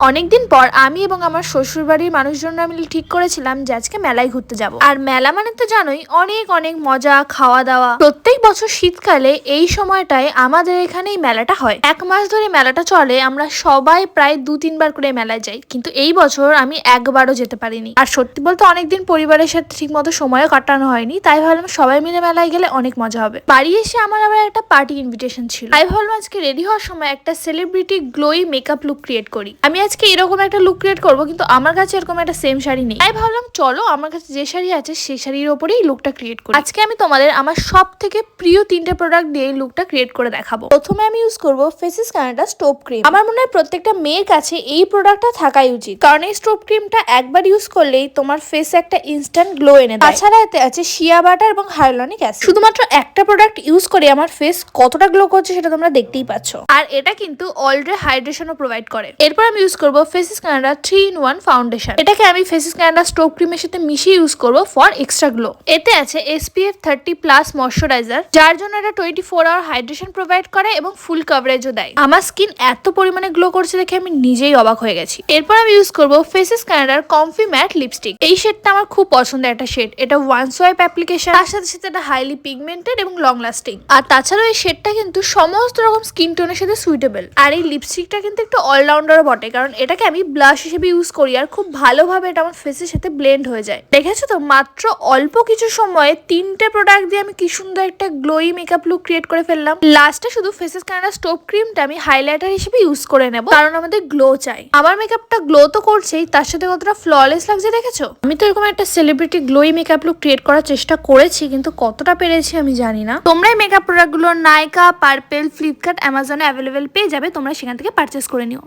অনেকদিন পর আমি এবং আমার শ্বশুর বাড়ির মানুষজনরা মিলে ঠিক করেছিলাম যে আজকে মেলায় ঘুরতে যাব। আর মেলা মানে তো জানোই, অনেক অনেক মজা, খাওয়া দাওয়া। প্রত্যেক বছর শীতকালে এই সময়টায় আমাদের এখানে এই মেলাটা হয়। এক মাস ধরে মেলাটা চলে, আমরা সবাই প্রায় দু তিনবার করে মেলায় যাই। কিন্তু এই বছর আমি একবারও যেতে পারিনি। আর সত্যি বলতে অনেকদিন পরিবারের সাথে ঠিক মতো সময়ও কাটানো হয়নি, তাই ভাবলাম সবাই মিলে মেলায় গেলে অনেক মজা হবে। বাড়ি এসে আমার আবার একটা পার্টি ইনভিটেশন ছিল। তাই ভাবলাম আজকে রেডি হওয়ার সময় একটা celebrity glowy makeup look create করি। আমি আজকে এরকম একটা লুক ক্রিয়েট করব, কিন্তু আমার কাছে এরকম একটা সেম শাড়ি নেই। তাই ভাবলাম, চলো, আমার কাছে যে শাড়ি আছে সেই শাড়ির ওপরেই লুকটা ক্রিয়েট করি। আজকে আমি তোমাদের আমার সব থেকে প্রিয় তিনটে প্রোডাক্ট দিয়ে লুকটা ক্রিয়েট করে দেখাবো। প্রথমে আমি ইউজ করব ফেসিস কানাডা স্টোভ ক্রিম আমার মনে হয় প্রত্যেকটা মেয়ের কাছে এই প্রোডাক্টটা থাকাই উচিত। কারণ এই স্টোভ ক্রিমটা একবার ইউজ করলেই তোমার ফেসে একটা ইনস্ট্যান্ট গ্লো এনে তাছাড়া এতে আছে শিয়া বাটার এবং হাইলনিক অ্যাসিড শুধুমাত্র একটা প্রোডাক্ট ইউজ করে আমার ফেস কতটা গ্লো করছে সেটা তোমরা দেখতেই পাচ্ছ। আর এটা কিন্তু অলরেডি হাইড্রেশনও প্রোভাইড করে। এরপর আমি ইউজ করব Faces Canada three in one foundation এটাকে আমি ফেসিস কানাডা স্টোভ ক্রিমের সাথে মিশিয়ে ইউজ করব ফর এক্সট্রা গ্লো এতে আছে এসপিএফ থার্টি প্লাস ময়শ্চারাইজার যার জন্য এটা twenty four hour hydration provide করে এবং ফুল কভারেজও দেয়। আমার স্কিন এত পরিমাণে গ্লো করছে দেখে আমি নিজেই অবাক হয়ে গেছি। এরপর আমি ইউজ করব ফেসেস কানাডার কমফি ম্যাট লিপস্টিক এই শেডটা আমার খুব পছন্দের একটা শেড এটা ওয়ান সোয়াইপ অ্যাপ্লিকেশন তার সাথে সাথে এটা হাইলি পিগমেন্টেড এবং লং লাস্টিং আর তাছাড়াও এই শেডটা কিন্তু সমস্ত রকম স্কিন টোনের সাথে সুইটেবল আর এই লিপস্টিকটা কিন্তু একটু অলরাউন্ডারও বটে, কারণ এটাকে আমি ব্লাশ হিসেবে ইউজ করি আর খুব ভালোভাবে এটা আমার ফেসের সাথে ব্লেন্ড হয়ে যায়। দেখেছ তো? মাত্র অল্প কিছু সময়ে তিনটে প্রোডাক্ট দিয়ে আমি কি সুন্দর একটা গ্লোই মেকআপ লুক ক্রিয়েট করে ফেললাম। লাস্টে শুধু ফেসেস কানাডা স্টোভ ক্রিমটা আমি হাইলাইটার হিসেবে ইউজ করে নেব। কারণ আমাদের গ্লো চাই। আমার মেকআপটা গ্লো তো করছেই, তার সাথে কতটা ফ্ললেস লাগছে দেখেছ? আমি তো এরকম একটা celebrity glowy makeup look create করার চেষ্টা করেছি, কিন্তু কতটা পেরেছি আমি জানি না। তোমরা এই মেকআপ প্রোডাক্টগুলো নাইকা পার্পেল ফ্লিপকার্ট অ্যামাজনে অ্যাভেলেবেল পেয়ে যাবে, তোমরা সেখান থেকে পারচেস করে নিও।